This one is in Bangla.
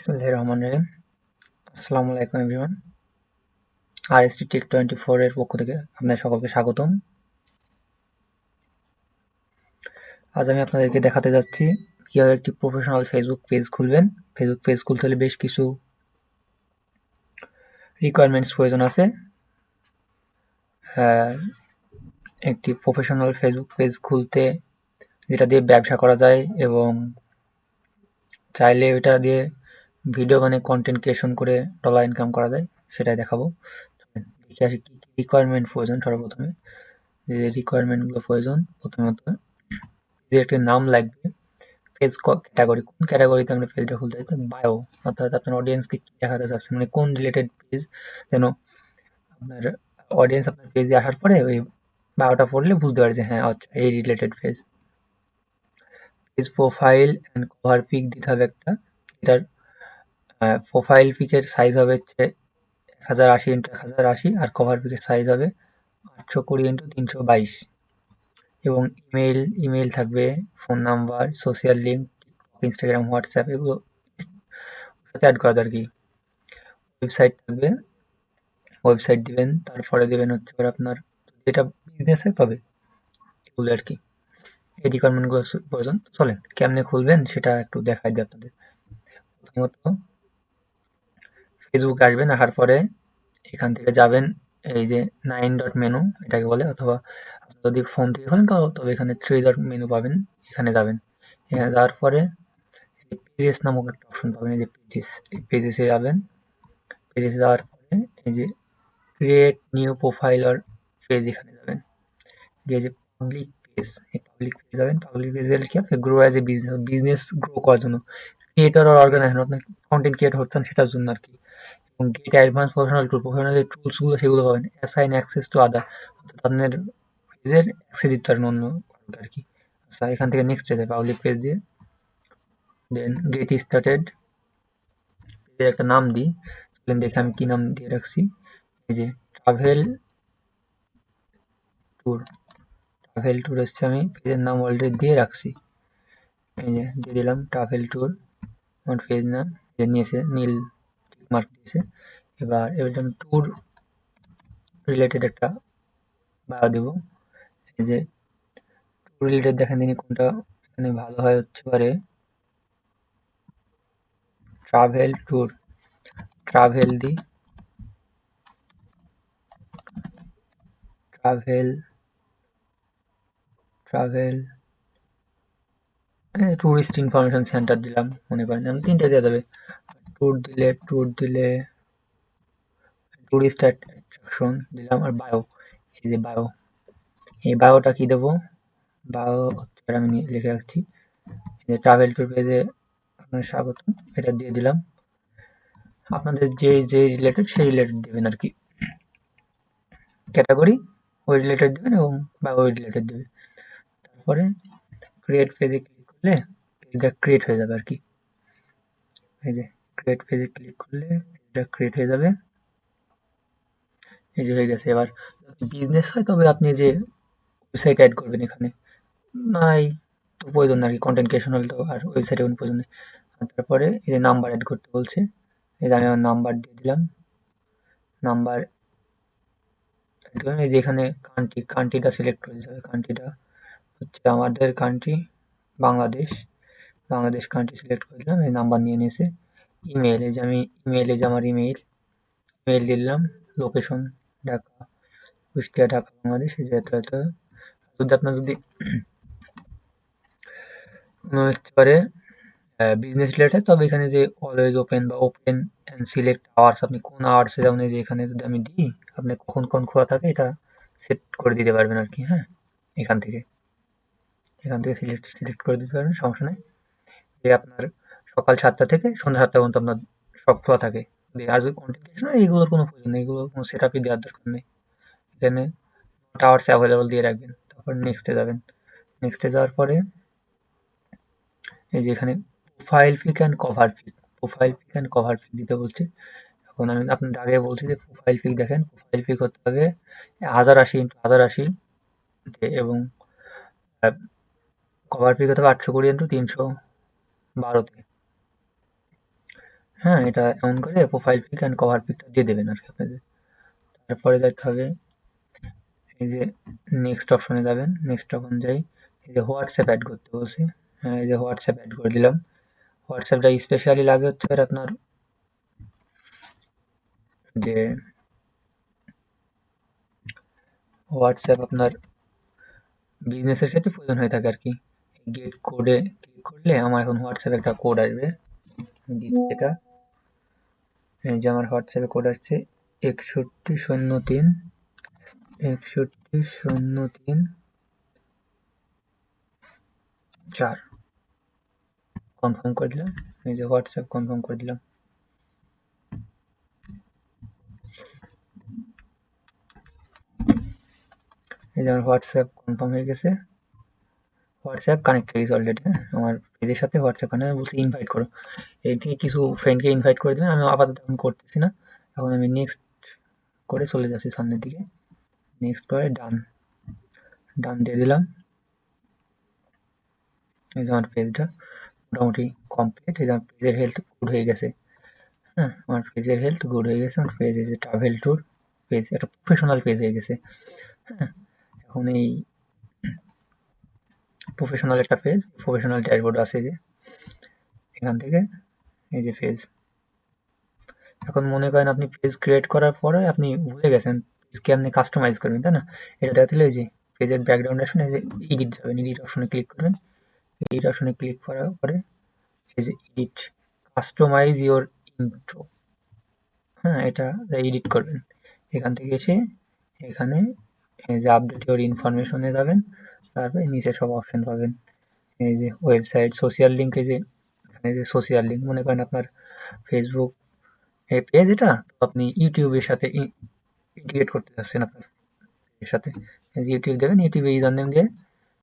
বিসমুল্লাহির রহমানির রহিম। আসসালামু আলাইকুম, everyone. R S tech twenty four এর পক্ষ থেকে স্বাগতম। আজ আমি আপনাদেরকে দেখাতে যাচ্ছি কীভাবে একটি প্রফেশনাল ফেসবুক পেজ খুলবেন। ফেসবুক পেজ খুলতে হলে বেশ কিছু রিকোয়ারমেন্টস প্রয়োজন আছে। একটি প্রফেশনাল ফেসবুক পেজ খুলতে যেটা দিয়ে ব্যবসা করা যায় এবং চাইলে ওইটা দিয়ে ভিডিও মানে কন্টেন্ট ক্রিয়েশন করে ডলার ইনকাম করা যায়, সেটাই দেখাবো। দেখে কী কী রিকোয়ারমেন্ট প্রয়োজন সর্বপ্রথমে। যে রিকোয়ারমেন্টগুলো প্রয়োজন প্রথমত, যে একটি নাম লাগবে পেজ ক্যাটাগরি কোন ক্যাটাগরিতে আমরা পেজটা খুলতে চাই বায়ো অর্থাৎ আপনার অডিয়েন্সকে কী দেখাতে চাচ্ছেন মানে কোন রিলেটেড পেজ যেন আপনার অডিয়েন্স আপনার পেজে আসার পরে ওই বায়োটা পড়লে বুঝতে পারে যে হ্যাঁ আচ্ছা এই related page page profile and cover pic দিতে হবে একটা এটার প্রোফাইল পিকের সাইজ হবে হচ্ছে এক হাজার আশি ইন্টু এক হাজার আশি আর কভার পিকের সাইজ হবে আটশো কুড়ি ইন্টু তিনশো বাইশ। এবং ইমেল ইমেল থাকবে phone number social link Instagram WhatsApp এগুলো অ্যাড করা আর কি ওয়েবসাইট থাকবে ওয়েবসাইট দিবেন, তারপরে দেবেন হচ্ছে আপনার যেটা বিজনেস হয় তবে এগুলো আর কি। এই রিকোয়ারমেন্টগুলো প্রয়োজন। চলেন, কেমনে খুলবেন সেটা একটু দেখাই দিই আপনাদের। প্রথমত ফেসবুক আসবেন আসার পরে এখান থেকে যাবেন, এই যে নাইন ডট মেনু এটাকে বলে, অথবা যদি ফোন থেকে খোলেন, তো তবে এখানে থ্রি ডট মেনু পাবেন, এখানে যাবেন। এখানে যাওয়ার পরে পেজেস নামক একটা অপশন পাবেন, এই যে পেজেস এই পেজেসে যাবেন। পেজেসে যাওয়ার পরে এই যে ক্রিয়েট নিউ প্রোফাইল আর পেজ এখানে যাবেন। গিয়ে যে পাবলিক পেজ এই পাবলিক পেজ যাবেন। পাবলিক পেজ গেলে কি হবে? Grow as a business business grow করার জন্য ক্রিয়েটর আর অর্গানাইজার আপনার কন্টেন্ট ক্রিয়েট হচ্ছেন সেটার জন্য আর কি। Get advance professional tool professional যে টুলসগুলো সেগুলো পাবেন অ্যাসাইন অ্যাক্সেস টু আদার আপনার পেজের অ্যাক্সেস দিতে পারেন অন্য আর কি। এখান থেকে নেক্সট পেজে পাবলিক পেজ দিয়ে। দেন গেট স্টার্টেড পেজের একটা নাম দিই দেখে আমি কী নাম দিয়ে রাখছি। এই যে ট্রাভেল ট্যুর ট্রাভেল ট্যুর এসছে আমি পেজের নাম অলরেডি দিয়ে রাখছি। এই যে দিয়ে দিলাম ট্রাভেল ট্যুর আমার পেজ নাম নিয়েছে নীল মার্ক দিয়েছে। এবার এবার আমি ট্যুর রিলেটেড একটা বায়ো দেব। এই যে ট্যুর রিলেটেড দেখেন তিনি কোনটা, এখানে ভালো হয় হচ্ছে পারে। ট্রাভেল ট্যুর ট্রাভেল দি। Travel travel tourist information centre দিলাম, মনে করেন। আমি তিনটে দেওয়া যাবে। ট্যুর দিলে ট্যুর দিলে ট্যুরিস্ট অ্যাট্রাকশন দিলাম আর বায়ো এই যে বায়ো এই বায়োটা কী দেবো? বায়ো আমি লিখে রাখছি। যে ট্রাভেল ট্যুর পেজে আপনার স্বাগত এটা দিয়ে দিলাম। আপনাদের যে যে রিলেটেড সেই রিলেটেড দেবেন আর কি। ক্যাটাগরি ওই রিলেটেড দেবেন এবং বা ওই রিলেটেড দেবে তারপরে ক্রিয়েট পেজে ক্লিক করলে পেজটা ক্রিয়েট হয়ে যাবে আর কি। এই যে ক্রিয়েট পেজে ক্লিক করলে পেজটা ক্রিয়েট হয়ে যাবে। এই যে হয়ে গেছে। এবার বিজনেস হয়, তবে আপনি যে ওয়েবসাইট অ্যাড করবেন এখানে, নাই, তো প্রয়োজন আর কি কন্টেন্ট ক্রিয়েশন হলে তো আর ওয়েবসাইটে কোনো প্রয়োজন নেই। তারপরে এই যে নাম্বার অ্যাড করতে বলছে, এই যে আমি আমার নাম্বার দিয়ে দিলাম। নাম্বার এই যে এখানে কান্ট্রি কান্ট্রিটা সিলেক্ট করে দিতে হবে কান্ট্রিটা হচ্ছে আমাদের country Bangladesh. Bangladesh country select করে দিলাম, এই নাম্বার নিয়ে নিয়েছে। ইমেল এই যে আমি ইমেলে যে আমার ইমেল ইমেল দিলাম লোকেশন ঢাকা, কুষ্টিয়া, ঢাকা, বাংলাদেশ, এই যে এত এত। যদি আপনার যদি কোনো পারে বিজনেস রিলেটেড তবে এখানে যে অলওয়েজ ওপেন বা ওপেন অ্যান্ড সিলেক্ট আওয়ার্স আপনি কোন আওয়ার্সে যেমন যে এখানে যদি আমি দিই, আপনি কখন কখন খোলা থাকে, এটা সেট করে দিতে পারবেন আর কি হ্যাঁ? এখান থেকে। এখান থেকে সিলেক্ট সিলেক্ট করে দিতে পারবেন, সমস্যা নেই। যে আপনার সকাল সাতটা থেকে সন্ধ্যা সাতটা পর্যন্ত আপনার সব খোলা থাকে। আর যদি কন্টেন্ট এইগুলোর কোনো প্রয়োজন নেই এগুলো কোনো সেট আপই দেওয়ার দরকার নেই। এখানে টাওয়ার্স অ্যাভেলেবল দিয়ে রাখবেন, তারপর নেক্সটে যাবেন। নেক্সটে যাওয়ার পরে এই যে এখানে profile pic and cover pic profile pic and cover pic দিতে বলছে। এখন আমি আপনার আগে বলছি যে প্রোফাইল পিক দেখেন প্রোফাইল পিক হতে হবে হাজার আশি ইন্টু হাজার আশি এবং কভার পিক হতে হবে আটশো কুড়ি ইন্টু তিনশো বারোতে। হ্যাঁ এটা এমন করে প্রোফাইল পিক অ্যান্ড কভার পিকটা দিয়ে দেবেন আর কি আপনাদের। তারপরে যেতে হবে এই যে নেক্সট অপশনে যাবেন নেক্সট অপশন যাই এই যে হোয়াটসঅ্যাপ অ্যাড করতে বলছি। হ্যাঁ এই যে হোয়াটসঅ্যাপ অ্যাড করে দিলাম। হোয়াটসঅ্যাপটা স্পেশালি লাগে হচ্ছে আর আপনার যে হোয়াটসঅ্যাপ আপনার বিজনেসের ক্ষেত্রে প্রয়োজন হয়ে থাকে আর কি। গেট কোডে ক্লিক করলে আমার এখন হোয়াটসঅ্যাপে একটা কোড আসবে। এটা যে আমার হোয়াটসঅ্যাপে কোড আসছে, একষট্টি শূন্য তিন, একষট্টি শূন্য তিন, চার। কনফার্ম করে দিলাম, এই যে হোয়াটসঅ্যাপ কনফার্ম করে দিলাম। এই যে আমার হোয়াটসঅ্যাপ কনফার্ম হয়ে গেছে। হোয়াটসঅ্যাপ কানেক্ট গেছে অলরেডি হ্যাঁ? আমার পেজের সাথে হোয়াটসঅ্যাপ কানেক্ট বলতে ইনভাইট করো। এই থেকে কিছু ফ্রেন্ডকে ইনভাইট করে দেবেন আমি আপাতত এখন করতেছি না। এখন আমি নেক্সট করে চলে যাচ্ছি সামনের দিকে। নেক্সট করে ডান ডান দিয়ে দিলাম। এই যে আমার পেজটা মোটামুটি কমপ্লিট এই যে আমার পেজের হেলথ গুড হয়ে গেছে। হ্যাঁ আমার পেজের হেলথ গুড হয়ে গেছে। আমার পেজ যে ট্রাভেল ট্যুর পেজ একটা প্রফেশনাল পেজ হয়ে গেছে। হ্যাঁ এখন এই প্রফেশনাল একটা পেজ প্রফেশনাল ড্যাশবোর্ড আছে যে, এখান থেকে, এই যে পেজ এখন মনে করেন আপনি পেজ ক্রিয়েট করার পরে আপনি ভুলে গেছেন পেজকে আপনি কাস্টমাইজ করবেন, তাই না? এটা এই যে পেজের ব্যাকগ্রাউন্ড আসুন, এই যে এডিট যাবেন এডিট অপশনে ক্লিক করবেন। এডিট অপশনে ক্লিক করার পরে এই যে এডিট কাস্টমাইজ ইওর ইন্ট্রো হ্যাঁ এটা এডিট করবেন। এখান থেকে এসে এখানে এই যে আপডেট ইউর ইনফরমেশনে যাবেন, তারপরে নিচে সব অপশন পাবেন। এই যে ওয়েবসাইট সোশ্যাল লিঙ্কে যে এখানে যে সোশ্যাল লিঙ্ক মনে করেন আপনার ফেসবুক এই পেজ এটা আপনি ইউটিউবের সাথে ইন্টিগ্রেট করতে চাচ্ছেন আপনার এর সাথে। ইউটিউব দেবেন ইউটিউবে এই নেম দিয়ে